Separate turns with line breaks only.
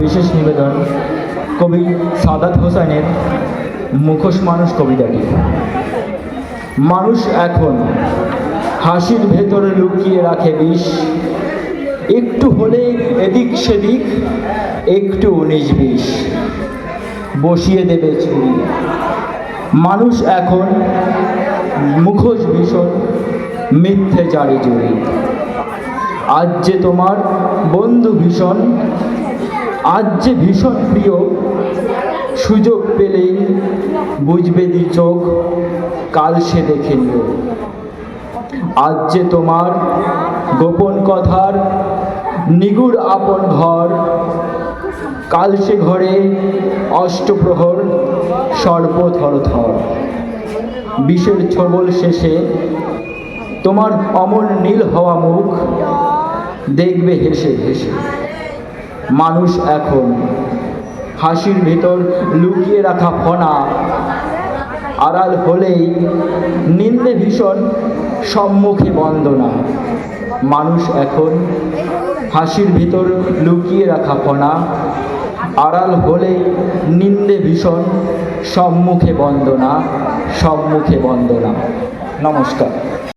বিশেষ নিবেদন কবি সাদাত হোসেনের মুখোশ মানুষ কবিতাটি। মানুষ এখন হাসির ভেতরে লুকিয়ে রাখে বিষ। একটু হলে এদিক সেদিক, একটু উনিশ বিষ বসিয়ে দেবে ছুরি। মানুষ এখন মুখোশ ভীষণ মিথ্যে চারি জুড়ি। আজ যে তোমার বন্ধু ভীষণ আজ যে ভীষণ প্রিয় সুযোগ পেলেই বুঝবে দি চোখ, কাল সে দেখে নিও। আজ যে তোমার গোপন কথার নিগুড় আপন ঘর, কাল সে ঘরে অষ্টপ্রহর সর্বথর থর বিষের ছবল শেষে তোমার অমর নীল হওয়া মুখ, দেখবে হেসে হেসে। মানুষ এখন। হাসির ভেতর লুকিয়ে রাখা ফনা। আড়াল হলেই নিন্দে ভীষণ সম্মুখে বন্দনা। মানুষ এখন হাসির ভিতর লুকিয়ে রাখা ফনা। আড়াল হলে নিন্দে ভীষণ সম্মুখে বন্দনা। সম্মুখে বন্দনা। নমস্কার।